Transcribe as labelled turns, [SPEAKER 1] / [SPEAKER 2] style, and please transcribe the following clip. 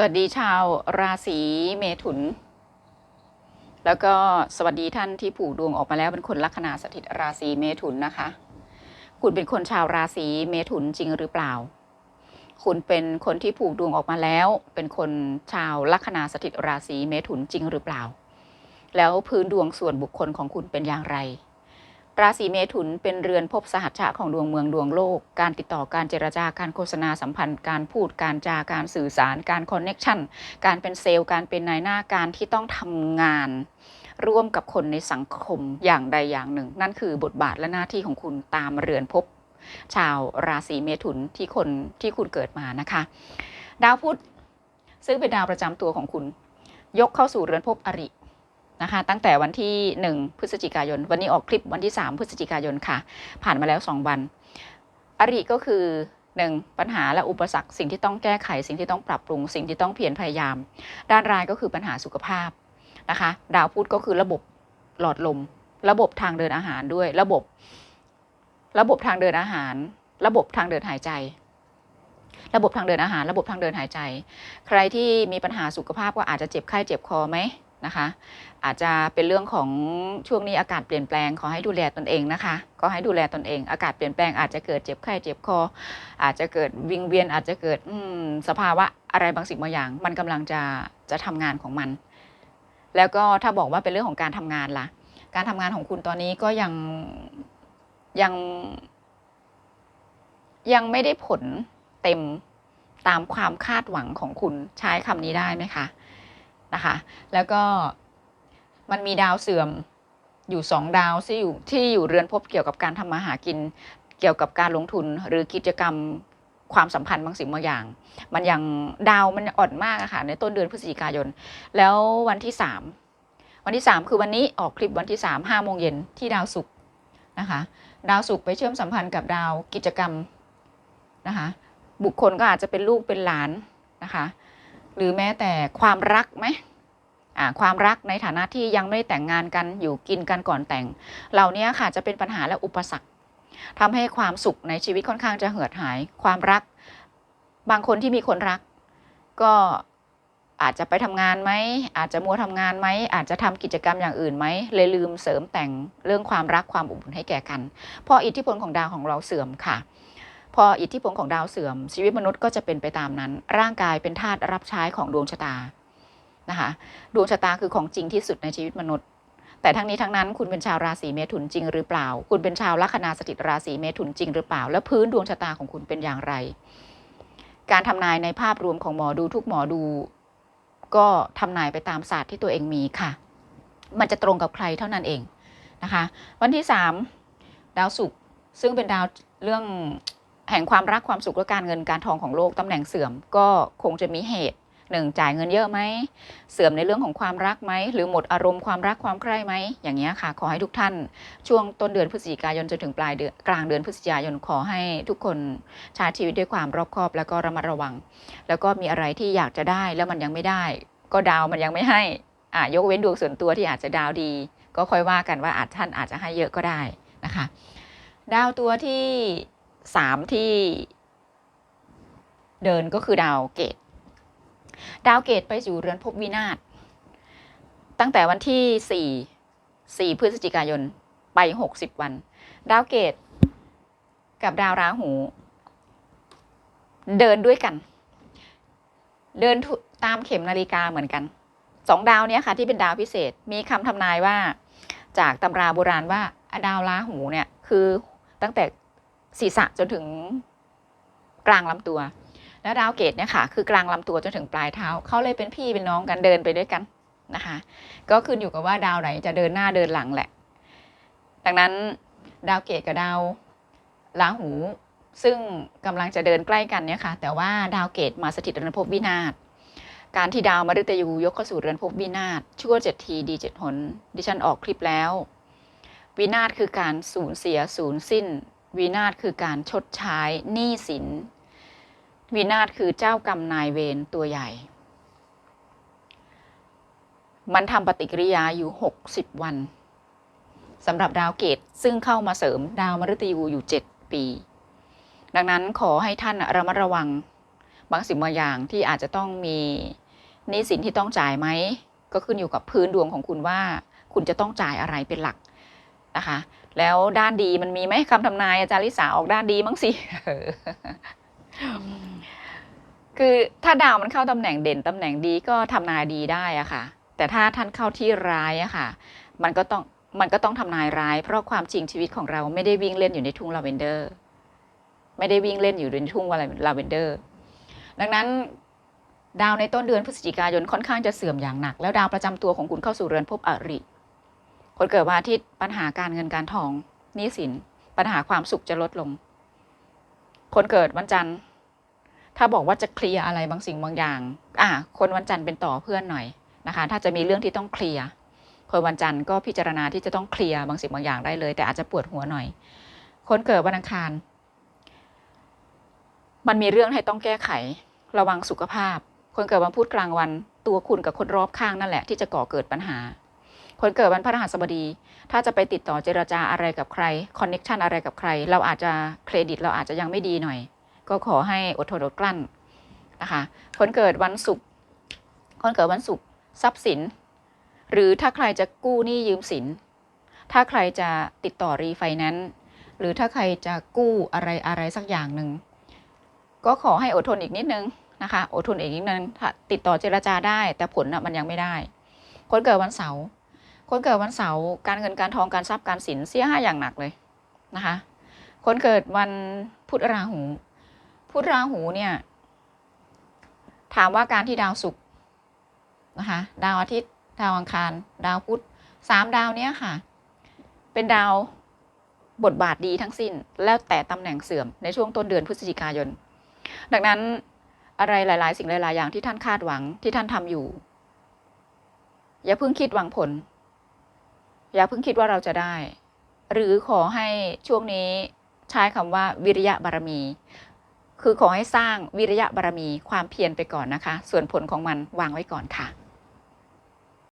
[SPEAKER 1] สวัสดีชาวราศีเมถุน แล้วก็สวัสดีท่านที่ผูกดวงออกมาแล้วเป็นคนลัคนาสถิตราศีเมถุนนะคะ คุณเป็นคนชาวราศีเมถุนจริงหรือเปล่า คุณเป็นคนที่ผูกดวงออกมาแล้ว เป็นคนชาวลัคนาสถิตราศีเมถุนจริงหรือเปล่า แล้วพื้นดวงส่วนบุคคลของคุณเป็นอย่างไร ราศีเมถุนเป็นเรือนภพสหัชชะของดวงเมืองดวงโลก การติดต่อการเจรจาการโฆษณาสัมพันธ์ การพูดการจาการสื่อสาร การคอนเน็กชันการเป็นเซลล์การเป็นนายหน้าการที่ต้องทำงานร่วมกับคนในสังคมอย่างใดอย่างหนึ่ง นั่นคือบทบาทและหน้าที่ของคุณตามเรือนภพชาวราศีเมถุนที่คนที่คุณเกิดมานะคะ ดาวพุธซึ่งเป็นดาวประจำตัวของคุณ ยกเข้าสู่เรือนภพอริ นะคะตั้งแต่วันที่ 1 พฤศจิกายน วันนี้ออกคลิปวันที่ 3 พฤศจิกายนค่ะ ผ่านมาแล้ว 2 วัน อริก็คือ 1. ปัญหาและอุปสรรค สิ่งที่ต้องแก้ไข สิ่งที่ต้องปรับปรุง สิ่งที่ต้องเพียรพยายาม ด้านรายก็คือปัญหาสุขภาพนะคะ ดาวพุธก็คือระบบหลอดลม ระบบทางเดินอาหารด้วย ระบบ ระบบทางเดินอาหาร ระบบทางเดินหายใจระบบทางเดินอาหาร ระบบทางเดินหายใจ ใครที่มีปัญหาสุขภาพก็อาจจะเจ็บไข้เจ็บคอไหม นะคะ อาจจะเป็นเรื่องของช่วงนี้อากาศเปลี่ยนแปลงขอให้ดูแลตนเองนะคะ ก็ให้ดูแลตนเอง อากาศเปลี่ยนแปลงอาจจะเกิดเจ็บไข้เจ็บคอ อาจจะเกิดวิงเวียนอาจจะเกิดสภาวะอะไรบางสิ่งบางอย่าง มันกำลังจะจะทำงานของมัน แล้วก็ถ้าบอกว่าเป็นเรื่องของการทำงานล่ะ การทำงานของคุณตอนนี้ก็ยังยัง ยังไม่ได้ผลเต็มตามความคาดหวังของคุณใช้คำนี้ได้ไหมคะ นะคะ แล้วก็มันมีดาวเสื่อมอยู่สองดาวที่อยู่ที่อยู่เรือนภพเกี่ยวกับการทำมาหากิน เกี่ยวกับการลงทุนหรือกิจกรรมความสัมพันธ์บางสิ่งบางอย่าง มันยังดาวมันอ่อนมากอะค่ะในต้นเดือนพฤศจิกายน แล้ววันที่สามวันที่สามคือวันนี้ออกคลิปวันที่สามห้าโมงเย็นที่ดาวศุกร์นะคะ ดาวศุกร์ไปเชื่อมสัมพันธ์กับดาวกิจกรรมนะคะบุคคลก็อาจจะเป็นลูกเป็นหลานนะคะ หรือแม้แต่ความรักไหม ความรักในฐานะที่ยังไม่ได้แต่งงานกันอยู่กินกันก่อนแต่ง เหล่านี้ค่ะจะเป็นปัญหาและอุปสรรคทำให้ความสุขในชีวิตค่อนข้างจะเหือดหาย ความรัก บางคนที่มีคนรัก ก็อาจจะไปทำงานไหมอาจจะมัวทำงานไหมอาจจะทำกิจกรรมอย่างอื่นไหมเลยลืมเสริมแต่งเรื่องความรักความอบอุ่นให้แก่กันพราะอิทธิพลของดาวของเราเสื่อมค่ะพออิทธิพลของดาวเสื่อม ชีวิตมนุษย์ก็จะเป็นไปตามนั้น ร่างกายเป็นธาตุรับใช้ของดวงชะตา นะคะดวงชะตาคือของจริงที่สุดในชีวิตมนุษย์ แต่ทั้งนี้ทั้งนั้นคุณเป็นชาวราศีเมถุนจริงหรือเปล่า คุณเป็นชาวลัคนาสถิตราศีเมถุนจริงหรือเปล่า และพื้นดวงชะตาของคุณเป็นอย่างไร การทำนายในภาพรวมของหมอดูทุกหมอดู ก็ทำนายไปตามศาสตร์ที่ตัวเองมีค่ะ มันจะตรงกับใครเท่านั้นเองนะคะ วันที่สามดาวศุกร์ซึ่งเป็นดาวเรื่องแห่งความรักความสุขและการเงินการทองของโลกตำแหน่งเสื่อม ก็คงจะมีเหตุ หนึ่งจ่ายเงินเยอะไหม เสื่อมในเรื่องของความรักไหม หรือหมดอารมณ์ความรักความใคร่ไหม อย่างเงี้ค่ะ ขอให้ทุกท่าน ช่วงต้นเดือนพฤศจิกายนจนถึงปลายเดือนกลางเดือนพฤศจิกายนขอให้ทุกคนใช้ชีวิตด้วยความรอบคอบ แล้วก็ระมัดระวัง แล้วก็มีอะไรที่อยากจะได้แล้วมันยังไม่ได้ ก็ดาวมันยังไม่ให้อ่ายกเว้นดวงส่วนตัวที่อาจจะดาวดี ก็ค่อยว่ากันว่าอาจท่านอาจจะให้เยอะก็ได้นะคะ ดาวตัวที่สามที่เดินก็คือดาวเกต ดาวเกตไปสู่เรือนภพวินาศตั้งแต่วันที่สี่สี่พฤศจิกายนไปหกสิบวัน ดาวเกต กับดาวราหู เดินด้วยกัน เดินตามเข็มนาฬิกาเหมือนกันสองดาวเนี้ยค่ะ ที่เป็นดาวพิเศษมีคำทำนายว่า จากตำราโบราณว่าดาวราหูเนี่ย คือตั้งแต่ศีรษะจนถึงกลางลำตัว แล้วดาวเกตเนี่ยค่ะคือกลางลำตัวจนถึงปลายเท้าเขาเลยเป็นพี่เป็นน้องกันเดินไปด้วยกันนะคะ ก็ขึ้นอยู่กับว่าดาวไหนจะเดินหน้าเดินหลังแหละ ดังนั้นดาวเกตกับดาวราหู ซึ่งกำลังจะเดินใกล้กันเนี่ยค่ะ แต่ว่าดาวเกตมาสถิตเรือนภพวินาศการที่ดาวมฤตยูยกเข้าสู่เรือนภพวินาศชั่วเจ็ดทีดีเจ็ดหน ดิฉันออกคลิปแล้ว วินาศคือการสูญเสียสูญสิ้น วินาศคือการชดใช้หนี้สิน วินาศคือเจ้ากรรมนายเวรตัวใหญ่ มันทำปฏิกิริยาอยู่ 60 วันสำหรับดาวเกตซึ่งเข้ามาเสริมดาวมฤตยูอยู่ 7 ปี ดังนั้นขอให้ท่านระมัดระวังบางสิ่งบางอย่างที่อาจจะต้องมีหนี้สินที่ต้องจ่ายไหม ก็ขึ้นอยู่กับพื้นดวงของคุณว่า คุณจะต้องจ่ายอะไรเป็นหลักนะคะ แล้วด้านดีมันมีไหมคำทำนายอาจารย์ลิสาออกด้านดีมั้งสิ คือถ้าดาวมันเข้าตำแหน่งเด่นตำแหน่งดีก็ทำนายดีได้อะค่ะ แต่ถ้าท่านเข้าที่ร้ายอะค่ะ มันก็ต้องมันก็ต้องทำนายร้าย เพราะความจริงชีวิตของเราไม่ได้วิ่งเล่นอยู่ในทุ่งลาเวนเดอร์ ไม่ได้วิ่งเล่นอยู่ในทุ่งลาเวนเดอร์ ดังนั้นดาวในต้นเดือนพฤศจิกายนค่อนข้างจะเสื่อมอย่างหนัก แล้วดาวประจำตัวของคุณเข้าสู่เรือนภพอริ คนเกิดวันอาทิตย์ปัญหาการเงินการทองหนี้สิน ปัญหาความสุขจะลดลง คนเกิดวันจันทร์ ถ้าบอกว่าจะเคลียร์อะไรบางสิ่งบางอย่าง อ่า คนวันจันทร์เป็นต่อเพื่อนหน่อยนะคะ ถ้าจะมีเรื่องที่ต้องเคลียร์คนวันจันทร์ก็พิจารณาที่จะต้องเคลียร์บางสิ่งบางอย่างได้เลย แต่อาจจะปวดหัวหน่อย คนเกิดวันอังคาร มันมีเรื่องให้ต้องแก้ไข ระวังสุขภาพ คนเกิดวันพุธกลางวัน ตัวคุณกับคนรอบข้างนั่นแหละ ที่จะก่อเกิดปัญหา คนเกิดวันพฤหัสบดี ถ้าจะไปติดต่อเจรจาอะไรกับใครคอนเน็ชันอะไรกับใคร เราอาจจะเครดิตเราอาจจะยังไม่ดีหน่อย ก็ขอให้อดทนอดกลั้นนะคะคนเกิดวันศุกร์คนเกิดวันศุกร์ทรัพย์สิน หรือถ้าใครจะกู้หนี้ยืมสิน ถ้าใครจะติดต่อรีไฟแนนซ์หรือถ้าใครจะกู้อะไรอะไรสักอย่างหนึ่งก็ขอให้อดทนอีกนิดนึงนะคะอดทนอีกนิดนึงถ้าติดต่อเจรจาได้ แต่ผลนะมันยังไม่ได้ คนเกิดวันเสาร์คนเกิดวันเสาร์การเงินการทองการทรัพย์การสินเสียห้าอย่างหนักเลยนะคะ คนเกิดวันพุธราหู พุทธราหูเนี่ย ถามว่าการที่ดาวศุกร์นะคะดาวอาทิตย์ ดาวอังคาร ดาวพุธสามดาวเนี้ยค่ะ เป็นดาวบทบาทดีทั้งสิ้น แล้วแต่ตำแหน่งเสื่อมในช่วงต้นเดือนพฤศจิกายน ดังนั้นอะไรหลาย ๆ สิ่งหลาย ๆ อย่างที่ท่านคาดหวังที่ท่านทำอยู่ อย่าเพิ่งคิดหวังผล อย่าเพิ่งคิดว่าเราจะได้ หรือขอให้ช่วงนี้ใช้คำว่าวิริยะบารมี คือขอให้สร้างวิริยะบารมีความเพียรไปก่อนนะคะ ส่วนผลของมันวางไว้ก่อนค่ะ